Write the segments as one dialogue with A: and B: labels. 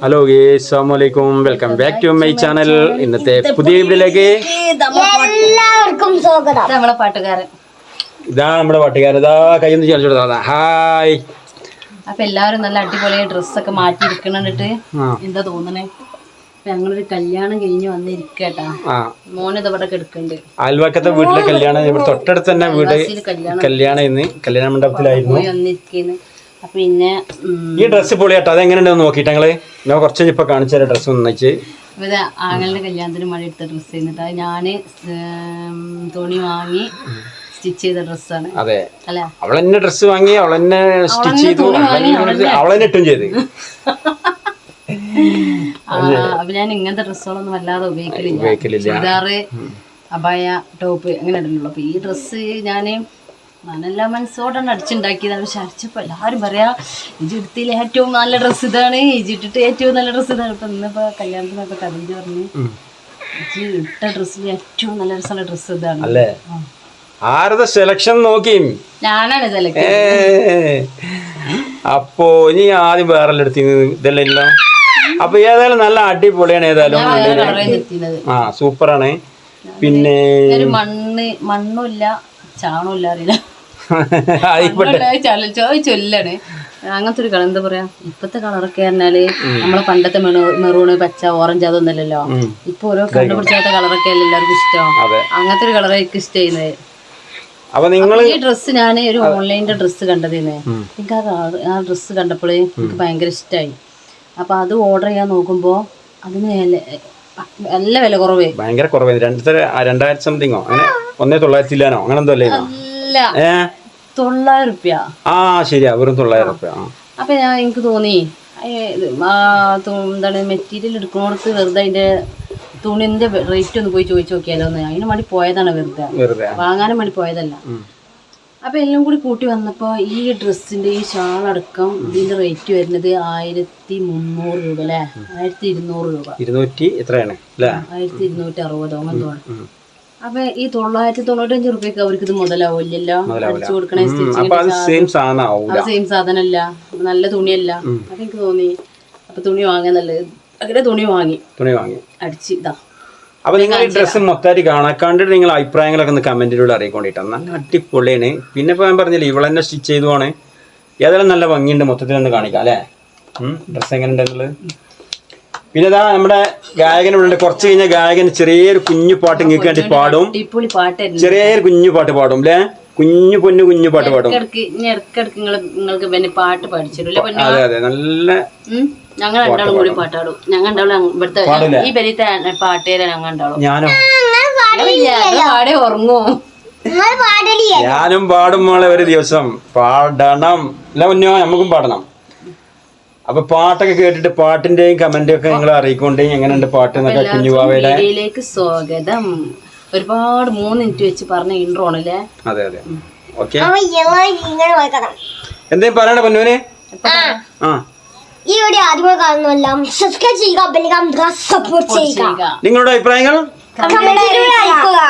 A: Hello അസ്സാമലൈക്കും welcome back to my channel ഇന്നത്തെ പുതിയ വീഡിയോയിലേക്ക്
B: എല്ലാവർക്കും സ്വാഗതം.
C: നമ്മളെ പാട്ടുകാരൻ.
A: ഇതാ നമ്മുടെ പാട്ടുകാരൻ. ഇതാ കൈയൊന്ന് കൊടുത്താ ഹായ്
C: അപ്പൊ എല്ലാവരും നല്ല അടിപൊളി ഡ്രസ്സൊക്കെ മാറ്റി ഇരിക്കണിട്ട് എന്താ തോന്നണേ? ഞങ്ങളൊരു കല്യാണം കഴിഞ്ഞ് വന്നിരിക്കട്ടാ. മോനത് ഇവിടെ കിടക്കുന്നുണ്ട്
A: അയൽവക്കത്തെ വീട്ടിലെ കല്യാണം. തൊട്ടടുത്ത് തന്നെ വീട്
C: കല്യാണം.
A: കല്യാണം ഇന്ന് കല്യാണ മണ്ഡപത്തിലായിരുന്നു.
C: വന്നിരിക്കുന്നു. പിന്നെ
A: ഈ ഡ്രസ്സ് പൊളിയാട്ടോ അതെങ്ങനെയുണ്ടെന്ന് നോക്കിയിട്ട് ഞങ്ങൾ? ഞാൻ കുറച്ച് ഇപ്പൊ കാണിച്ചു തരാം ഡ്രസ്സ് ഒന്നിച്ച്
C: ഇവിടെ ആങ്ങളുടെ കല്യാണത്തിന് മഴ എടുത്ത ഡ്രസ്സ് ചെയ്യുന്നിട്ട് അത് ഞാൻ തുണി വാങ്ങി സ്റ്റിച്ച് ചെയ്ത ഡ്രസ്സാണ്
A: അതെ.
C: അവൾ
A: അവളെന്നെ ഡ്രസ്സ് വാങ്ങി അവളെന്നെ സ്റ്റിച്ച് ചെയ്തു. അവൾ അവളെന്നെ ഇട്ടും ചെയ്ത്.
C: അപ്പൊ ഞാൻ ഇങ്ങനത്തെ ഡ്രസ്സുകളൊന്നും വല്ലാതെ ഉപയോഗിക്കലില്ല. ചുരിദാറ് അബായ ടോപ്പ് അങ്ങനെ ഇടലുള്ളൂ. അപ്പൊ ഈ ഡ്രസ്സ് ഞാൻ നല്ല മനസ്സോടാണ് അടിച്ചുണ്ടാക്കിയതാണ് പക്ഷെ അടിച്ചപ്പോൾ എല്ലാവരും പറയാ എടുത്തില്ല ഏറ്റവും നല്ല ഡ്രസ്സ് ഇതാണ്. ഇട്ടിട്ട് ഏറ്റവും നല്ല ഡ്രസ്സ് ഇതാണ്. ഇപ്പം ഇന്നിപ്പോ കല്യാണത്തിനൊക്കെ കഥ പറഞ്ഞു ഇട്ട ഡ്രസ്സിൽ ഏറ്റവും നല്ല രസമുള്ള ഡ്രസ്സ് ഇതാണ്.
A: അല്ലേ? ആരത സെലക്ഷൻ നോക്കി
C: ഞാനാണ് സെലക്ട്
A: അപ്പോ ഇനി ആദ്യം വേറെ എടുത്തി ഇതെല്ലാം അപ്പൊ ഏതായാലും നല്ല അടിപൊളിയാണ് ഏതായാലും ആ സൂപ്പറാണ് പിന്നെ
C: മണ്ണ് മണ്ണുമില്ല ചാണമില്ല അറിയില്ല. ചൊല്ലാണ്. അങ്ങനത്തെ ഒരു കളർ എന്താ പറയാ? ഇപ്പത്തെ കളറൊക്കെ പറഞ്ഞാൽ നമ്മളെ പണ്ടത്തെ മെറൂണ് പച്ച ഓറഞ്ച് അതൊന്നല്ലല്ലോ
A: അല്ലല്ലോ
C: ഇപ്പൊ ഓരോ കണ്ടുപിടിച്ചാത്ത കളറൊക്കെ അല്ലേ എല്ലാവർക്കും ഇഷ്ടം. അങ്ങനത്തെ ഒരു കളർ എനിക്ക് ഇഷ്ടമായിരുന്നത്
A: അപ്പൊ നിങ്ങൾ
C: ഈ ഡ്രസ്സ് ഞാൻ ഒരു ഓൺലൈനിന്റെ ഡ്രസ്സ് കണ്ടതിന് എനിക്ക് ആ ആ ഡ്രസ്സ് കണ്ടപ്പോഴേ എനിക്ക് ഭയങ്കര ഇഷ്ടമായി അപ്പൊ അത് ഓർഡർ ചെയ്യാൻ നോക്കുമ്പോ അതിന് നല്ല വില കുറവേ.
A: ഭയങ്കര കുറവേ. രണ്ടര രണ്ടായിരത്തി സംതിങ്ങോ? അങ്ങനെ? ഒന്നേ തൊള്ളായിരത്തി ഇല്ലാനോ? അങ്ങനെ എന്തോ അല്ലേ
C: അല്ല
A: ഏ?
C: തൊള്ളായിരം റുപ്യ
A: ആ ശരിയാ. വെറും തൊള്ളായിരം റുപ്യ
C: അപ്പൊ ഞാൻ എനിക്ക് തോന്നി എന്താണ് മെറ്റീരിയൽ എടുക്കുന്നിടത്ത് വെറുതെ അതിന്റെ തുണിന്റെ റേറ്റ് ഒന്ന് പോയി ചോദിച്ചു നോക്കിയാലോ എന്ന്. അതിന് വേണ്ടി പോയതാണ് വെറുതെ. വാങ്ങാനും വേണ്ടി പോയതല്ല. അപ്പൊ എല്ലാം കൂടി കൂട്ടി വന്നപ്പോ ഈ ഡ്രസ്സിന്റെ ഈ ഷാൾ അടക്കം ഇതിന്റെ റേറ്റ് വരുന്നത് ആയിരത്തി മുന്നൂറ് രൂപ അല്ലേ? ആയിരത്തി ഇരുന്നൂറ് രൂപ.
A: ഇരുന്നൂറ്റി എത്രയാണ്?
C: ആയിരത്തി ഇരുന്നൂറ്റി അറുപതോ അങ്ങനെ തോന്നുന്നു അപ്പൊ ഈ തൊള്ളായിരത്തി തൊണ്ണൂറ്റഞ്ച് റുപ്യക്ക് അവർക്ക് ഇത് മുതലാവില്ലല്ലോ അടിച്ചു കൊടുക്കണേ സ്റ്റിച്ചിങ്
A: അപ്പൊ അത് സെയിം
C: സാധനമല്ല നല്ല തുണിയല്ല. അപ്പൊ എനിക്ക് തോന്നി അപ്പൊ തുണി വാങ്ങാൻ നല്ലത് അങ്ങനെ തുണി വാങ്ങി.
A: തുണി വാങ്ങി.
C: അടിച്ച് ഇതാ.
A: അപ്പൊ നിങ്ങൾ ഈ ഡ്രസ്സ് മൊത്തമായിട്ട് കാണാൻ കണ്ടിട്ട് നിങ്ങൾ അഭിപ്രായങ്ങളൊക്കെ ഒന്ന് കമന്റിലൂടെ അറിയിക്കൊണ്ടിട്ടാ. നല്ല അടിപൊളിയാണ്. പിന്നെ ഇപ്പൊ ഞാൻ പറഞ്ഞില്ലേ ഇവളെന്നെ സ്റ്റിച്ച് ചെയ്തുവാണ് ഏതായാലും നല്ല ഭംഗിയുണ്ട്. മൊത്തത്തിൽ ഒന്ന് കാണിക്കാം അല്ലേ? ഡ്രസ്സ് എങ്ങനെ ഉണ്ടെന്നുള്ളത് പിന്നെ ഇതാ നമ്മുടെ ഗായകൻ ഇവിടെ ഉണ്ട്. കുറച്ച് കഴിഞ്ഞ ഗായകൻ ചെറിയൊരു കുഞ്ഞു പാട്ട് ഇങ്ങനെ വേണ്ടി പാടും.
C: അടിപൊളി പാട്ടായിരുന്നു
A: ചെറിയൊരു കുഞ്ഞു പാട്ട് പാടും അല്ലേ? കുഞ്ഞു പൊന്നു കുഞ്ഞു പാട്ട് പാടും.
C: ഇനി നിങ്ങൾ നിങ്ങൾക്ക് പിന്നെ പാട്ട് പഠിച്ചിട്ടില്ല
A: അതെ അതെ. നല്ല
C: ഞങ്ങൾ രണ്ടാളും കൂടി പാട്ടാടും ഞങ്ങൾ രണ്ടാളും ഈ പെരീത്തെ പാട്ടുകാരെ ഞങ്ങൾ രണ്ടാളും.
A: ഞാനോ?
C: ഞങ്ങളില്ല, ഞങ്ങൾ പാടെ ഉറങ്ങും.
B: നിങ്ങൾ പാടലിയ
A: ഞാനും പാടും മോളെ ഒരു ദിവസം. പാടണം. അല്ല മുന്നോ നമുക്കും പാടണം. അപ്പൊ പാട്ടൊക്കെ കേട്ടിട്ട് പാട്ടിന്റെയും കമന്റും ഒക്കെ നിങ്ങൾ അറിയിക്കൊണ്ട് എങ്ങനെയുണ്ട് പാട്ട് എന്നൊക്കെ കുഞ്ഞുവാവയുടെ?
C: സ്വാഗതം. ഒരുപാട് മൂന്ന് മിനിറ്റ് വെച്ച് പറഞ്ഞ ഇൻട്രോ ആണല്ലേ
A: അതെ. അതെ ഓക്കെ. എന്തേ പറയണ പൊന്നുവിന്? ആ.
B: ഈ വീഡിയോ ആദ്യമായി കാണുന്നതെല്ലാം സബ്സ്ക്രൈബ് ചെയ്യുക സപ്പോർട്ട്
A: നിങ്ങളുടെ അഭിപ്രായങ്ങൾ?
B: കമന്റിലൂടെ അറിയിക്കുക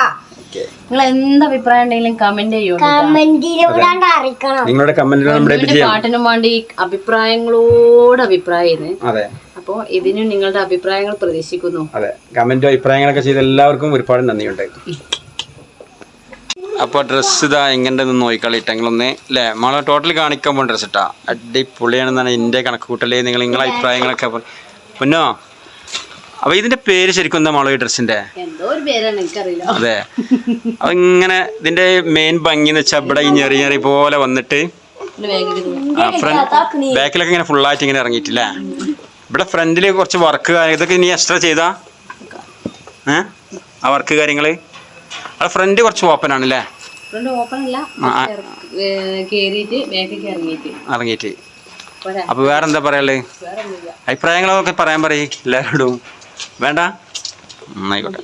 C: നിങ്ങൾ എന്ത് അഭിപ്രായം ഉണ്ടെങ്കിലും കമന്റ് ചെയ്യൂ
B: കമന്റിലൂടെ അറിയിക്കണം.
A: നിങ്ങളുടെ കമന്റിൽ ചെയ്യാം.
C: പാട്ടിനും വേണ്ടി അഭിപ്രായങ്ങളോട് അഭിപ്രായം
A: അതെ.
C: അപ്പോ ഇതിനും നിങ്ങളുടെ അഭിപ്രായങ്ങൾ പ്രതീക്ഷിക്കുന്നു.
A: അതെ. കമന്റും അഭിപ്രായങ്ങളൊക്കെ ചെയ്ത എല്ലാവർക്കും ഒരുപാട് നന്ദിയുണ്ട്. അപ്പോൾ ഡ്രസ്സ് ഇതാ എങ്ങനെ നോക്കിക്കളിട്ട് നിങ്ങളൊന്ന് അല്ലേ നമ്മളെ ടോട്ടൽ കാണിക്കാൻ പോകുന്ന ഡ്രസ്സ് ഇട്ടാ. അടിപൊളിയാണെന്നാണ് എന്റെ കണക്ക് കൂട്ടലേ. നിങ്ങൾ നിങ്ങളെ അഭിപ്രായങ്ങളൊക്കെ പൊന്നോ? അപ്പോൾ ഇതിന്റെ പേര് ശരിക്കും എന്താ മോളോ ഈ ഡ്രസ്സിന്റെ
C: എന്തോ ഒരു പേരാണ് എനിക്കറിയില്ല.
A: അതെ. അപ്പൊ ഇങ്ങനെ ഇതിന്റെ മെയിൻ ഭംഗി എന്ന് വെച്ചാൽ ഇവിടെ ഈ ഞെറി ഞെറി പോലെ വന്നിട്ട് ബാക്കിലൊക്കെ ഇങ്ങനെ ഫുള്ളായിട്ട് ഇങ്ങനെ ഇറങ്ങിയിട്ടില്ലേ? ഇവിടെ ഫ്രണ്ടിൽ കുറച്ച് വർക്ക് ഇതൊക്കെ ഇനി എക്സ്ട്രാ ചെയ്താ? ഏ? ആ വർക്ക് കാര്യങ്ങൾ അവിടെ ഫ്രണ്ട് കുറച്ച് ഓപ്പൺ ആണല്ലേ?
C: ഇറങ്ങിയിട്ട്
A: അപ്പൊ
C: വേറെന്താ ഒന്നുമില്ല
A: അഭിപ്രായങ്ങളൊക്കെ പറയാൻ പറയും എല്ലാവരോടും. വേണ്ട? എന്നായിക്കോട്ടെ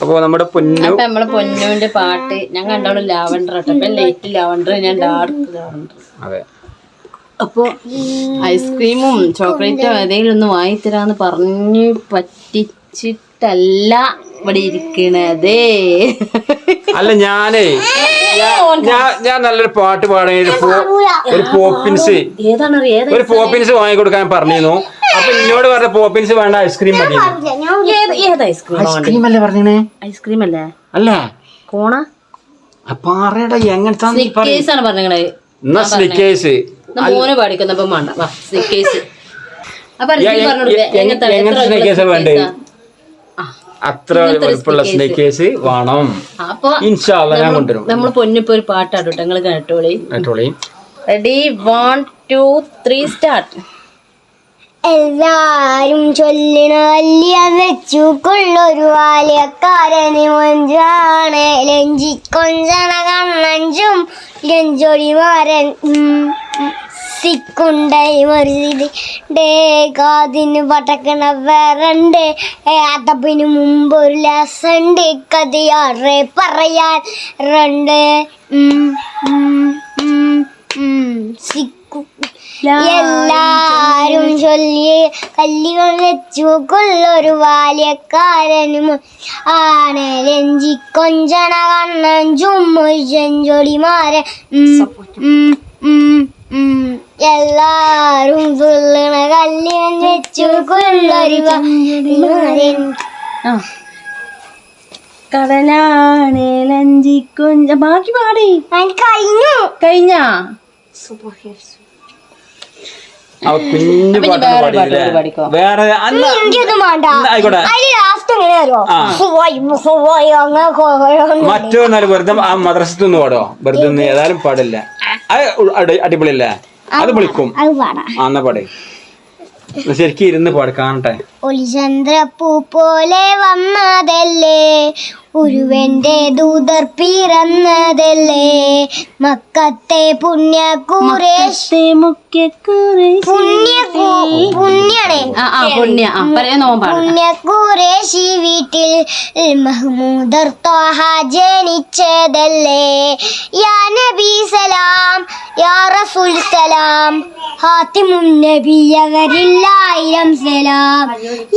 A: അപ്പോൾ നമ്മുടെ പൊന്നു
C: അപ്പൊ നമ്മളെ പൊന്നുവിന്റെ പാട്ട് ഞാൻ കണ്ടോളൂ ലാവണ്ടർ കേട്ടോ ലൈറ്റ് ലാവണ്ടർ ഞാൻ ഡാർക്ക് ലാവണ്ടർ.
A: അതെ.
C: അപ്പോ ഐസ്ക്രീമും ചോക്ലേറ്റും ഏതെങ്കിലും ഒന്ന് വാങ്ങിത്തരാന്ന് പറഞ്ഞു പറ്റിച്ചിട്ടല്ല ഇവിടെ ഇരിക്കണതേ.
A: അല്ല ഞാനേ ഞാൻ ഞാൻ നല്ലൊരു പാട്ട് പാടാൻ ഒരു ഒരു പോപ്പിൻസ്. ഒരു പോപ്പിൻസ് വാങ്ങിക്കൊടുക്കാൻ പറഞ്ഞിരുന്നു. അപ്പൊ എന്നോട് പറഞ്ഞ പോപ്പിൻസ് വേണ്ട ഐസ്ക്രീം മതി.
C: ഏത് ഏത് ഐസ്ക്രീം
A: ഐസ്ക്രീം അല്ലേ പറഞ്ഞേ
C: ഐസ്ക്രീം അല്ലേ?
A: അല്ല?
C: കോണ?
A: പറയടാ എങ്ങനത്തെ
C: സ്നിക്കേഴ്സ് ആണ് പറഞ്ഞത്
A: എന്നാ സ്നിക്കേഴ്സ്
C: മോനെ പാടിക്കുന്നപ്പോ വേണ്ട. വാ സ്നിക്കേഴ്സ് അപ്പൊ
A: എങ്ങ- എങ്ങനത്തെ സ്നിക്കേഴ്സാ വേണ്ടേ? അത്ര വലുപ്പമുള്ള സ്നേക്കേഴ്സ് വേണം.
C: അപ്പൊ
A: അല്ലാ ഞാൻ കൊണ്ടുവരും.
C: നമ്മൾ പൊന്നിപ്പോ ഒരു പാട്ടാട്ടോ നിങ്ങൾ കേട്ടോളി.
A: കേട്ടോളി.
C: Ready one two three start
B: എല്ലാരും ചൊല്ലിണ വല്യ വെച്ചു കൊള്ളൊരു വാലിയക്കാരനെ മഞ്ചാണ്. ലഞ്ചിക്കൊഞ്ചണ കണ്ണഞ്ചും ലഞ്ചൊടിമാരൻ സിക്കുണ്ടൈ മറിച്ചിട്ട് കാതിന് പടക്കണ വേറണ്ട് അതപ്പിന് മുമ്പ് ഒരു ലാസുണ്ട്. കഥയാറെ പറയാൻ രണ്ട്. സിക്കു. എല്ലാരും ചൊല്ലി കല്ലുകൾ വെച്ചു കൊള്ളൊരു ബാല്യക്കാരനും ആണ്. രഞ്ജി കൊഞ്ചണ കണ്ണൻ ചുമ്മൊരു ചെഞ്ചൊടിമാരൻ എല്ലാരും തുള്ളണ കല്ലുകൾ വെച്ചു കൊള്ളൊരു ബാല്യക്കാരൻ
C: കടലാണ് ലഞ്ചിക്കൊഞ്ച ബാക്കി പാടി.
B: കഴിഞ്ഞു.
C: കഴിഞ്ഞാ.
A: കുഞ്ഞു
C: വേറെ
A: അല്ല ആയിക്കോട്ടെ. മറ്റോ എന്നാലും വെറുതെ ആ മദ്രസത്ത് നിന്ന് പാടോ? വെറുതെ ഒന്ന് ഏതായാലും പാടില്ല. അടിപൊളിയല്ലേ? അത് വിളിക്കും.
B: അന്ന പാടാം.
A: ശരിക്കും ഇരുന്ന് പാട് കാണട്ടെ.
B: ഒളിചന്ദ്രപ്പൂ പോലെ വന്നതല്ലേ? ഉരുവന്റെ ദൂതർ പിറന്നതല്ലേ? മക്കത്തെ പുണ്യ കുറേ പുണ്യ പുണ്യണേ
C: ആ ആ പുണ്യ. ആ പറയാ നോമ്പ് പാടാം
B: പുണ്യ കുറേശി വീട്ടിൽ. മഹ്മൂദർ ത്വാഹ ജനിച്ചതല്ലേ. യാ നബി സലാം യാ റസൂൽ സലാം. ഹാത്തിമുൻ നബി അവരില്ലായിരം സലാം.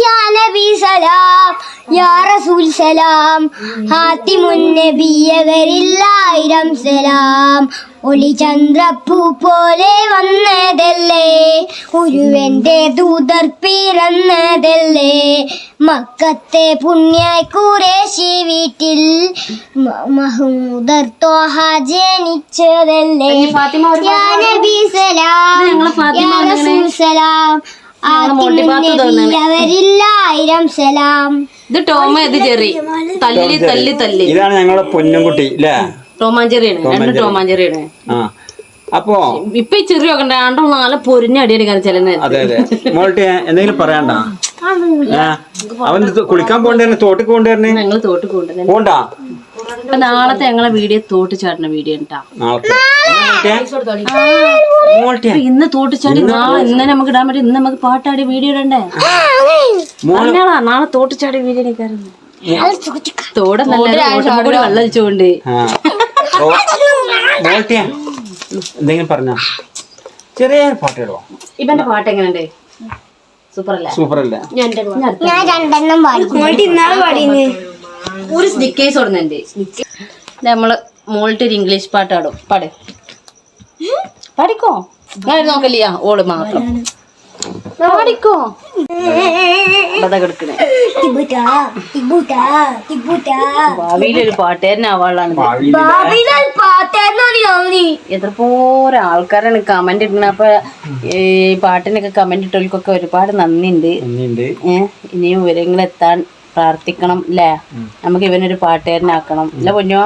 B: യാ നബി സലാം യാ റസൂൽ സലാം. ഹാത്തിമുൻ നബി അവരില്ലായിരം സലാം. ഒളി ചന്ദ്രപ്പൂ പോലെ വന്നതല്ലേ. ഉരുവന്റെ ദൂതർ പിറന്നതല്ലേ. മക്കത്തെ പുണ്യ കുറേശി വീട്ടിൽ മഹമൂദർ തോഹ ജനിച്ചതല്ലേ. യാ നബി സലാം യാ റസൂൽ സലാം.
C: തോന്നുന്നു.
B: സലാം.
C: ഇത് ടോമ ഇത് ചെറി തല്ലി തല്ലി തല്ലി.
A: ഇതാണ് ഞങ്ങളുടെ പൊന്നുംകുട്ടി അല്ലേ
C: ടോമാഞ്ചെറിയാണ്. രണ്ട് ടോമാഞ്ചെറിയാണ്.
A: അപ്പോ
C: ഇപ്പൊ ഈ ചെറിയ ഒക്കെ രണ്ടോ നാളെ പൊരിഞ്ഞടിയാണ് കാരണം ചില
A: അതെ അതെ. മോൾട്ടി എന്തെങ്കിലും പറയണ്ട? അവൻ കുളിക്കാൻ പോണ്ടേ തോട്ടിക്ക് കൊണ്ടുവരണേ
C: ഞങ്ങൾ തോട്ട് കൊണ്ടുവരണേ
A: പോണ്ടാ?
C: അപ്പൊ നാളത്തെ ഞങ്ങളെ വീഡിയോ തോട്ട് ചാടുന്ന വീഡിയോ
A: മോൾട്ടിയാ
C: ഇന്ന് തോട്ട് ചാടി നാളെ? ഇന്നലെ നമുക്ക് ഇടാൻ പറ്റും ഇന്ന് നമുക്ക് പാട്ടാടി വീഡിയോ ഇടണ്ടേ? പറഞ്ഞാളാ നാളെ തോട്ട് ചാടി വീഡിയോ എടുക്കാറുണ്ട് തോടെ നല്ല കൂടി വെള്ളം
A: മോൾട്ടിയാ എന്തെങ്കിലും പറഞ്ഞ? ചെറിയ ഇടോ
C: ഇവന്റെ പാട്ട് എങ്ങനെയുണ്ട്? സൂപ്പർ അല്ലേ
A: സൂപ്പർ അല്ലേ
B: ഞാൻ രണ്ടെണ്ണം പാടി. ഇന്നാൾ പാടിന്ന്
C: ഒരു സ്നിക്കേഴ്സ് ഓടുന്നുണ്ട്. നമ്മൾ മോൾട്ട് ഒരു ഇംഗ്ലീഷ് പാട്ട് പാടും. പാട് പാടിക്കോ ഞാൻ നോക്കല്ലേ ഓൾ മാത്രം. പാടിക്കോ? കിടക്കണേ. ഭാവിയിലൊരു
B: പാട്ടുകാരനാവാളാണ്
C: എത്രപ്പോരെ ആൾക്കാരാണ് കമന്റ് ഇടുന്ന അപ്പൊ ഈ പാട്ടിനൊക്കെ കമന്റ് ഇട്ടവർക്കൊക്കെ ഒരുപാട് നന്ദിയുണ്ട്. ഇനിയും വിവരങ്ങൾ എത്താൻ പ്രാർത്ഥിക്കണം അല്ലേ നമുക്ക് ഇവനൊരു പാട്ടുകാരനാക്കണം. അല്ല പൊന്നോ?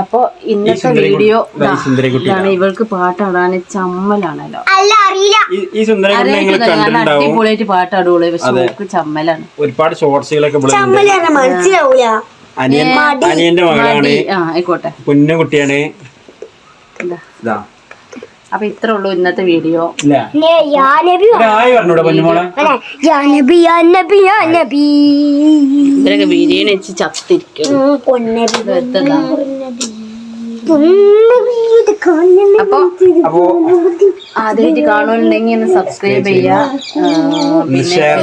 C: അപ്പൊ ഇന്നത്തെ വീഡിയോ ഇതാണ്. ഇവൾക്ക് പാട്ടാടാൻ ചമ്മലാണല്ലോ. അടിപൊളിയായിട്ട് പാട്ടാടുള്ളൂ പക്ഷെ ഇവൾക്ക് ചമ്മലാണ്.
A: ഒരുപാട് ഷോർട്സുകളൊക്കെ.
B: മനസ്സിലാവൂല.
A: അനിയൻ അനിയന്റെ മകളാണ്.
C: ആയിക്കോട്ടെ.
A: പൊന്നു കുട്ടിയാണ്
C: ഇതാ. അപ്പൊ ഇത്ര ഉള്ളൂ ഇന്നത്തെ വീഡിയോ. ഇവരൊക്കെ ബിരിയാണി വെച്ച് ചത്തിരിക്കും അപ്പൊ ആദ്യമായിട്ട് കാണുന്നുണ്ടെങ്കിൽ ഒന്ന് സബ്സ്ക്രൈബ് ചെയ്യുക പിന്നെ
A: share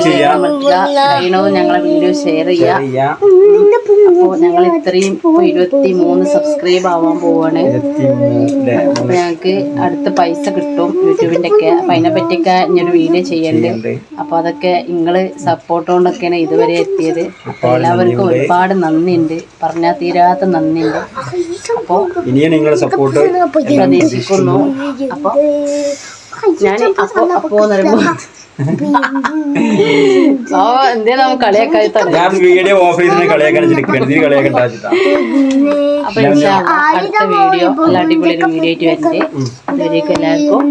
C: ഞങ്ങളെ വീഡിയോ ഷെയർ ചെയ്യുക അപ്പോ ഞങ്ങൾ ഇത്രയും ഇരുപത്തി മൂന്ന് സബ്സ്ക്രൈബ് ആവാൻ പോവാണ്. ഞങ്ങൾക്ക് അടുത്ത പൈസ കിട്ടും യൂട്യൂബിന്റെ ഒക്കെ അപ്പൊ അതിനെ പറ്റിയൊക്കെ ഞാനൊരു വീഡിയോ ചെയ്യണ്ട്. അപ്പൊ അതൊക്കെ നിങ്ങൾ സപ്പോർട്ട് കൊണ്ടൊക്കെയാണ് ഇതുവരെ എത്തിയത്. എല്ലാവർക്കും ഒരുപാട് നന്ദിയുണ്ട്. പറഞ്ഞാൽ തീരാത്ത നന്ദിയുണ്ട്. അപ്പോ
A: ഇനിയും നിങ്ങളുടെ സപ്പോർട്ട്
C: പ്രതീക്ഷിക്കുന്നു അപ്പൊ ഞാൻ അപ്പൊ അപ്പോ എന്ന്
A: ഞാൻ വീഡിയോ ഓഫ് ചെയ്തിട്ട്
C: അപ്പൊ അടുത്ത വീഡിയോ നല്ല അടിപൊളി ഒരു വീഡിയോ ആയിട്ട് വരുന്നുണ്ട് അതുവരേക്കും എല്ലാവർക്കും.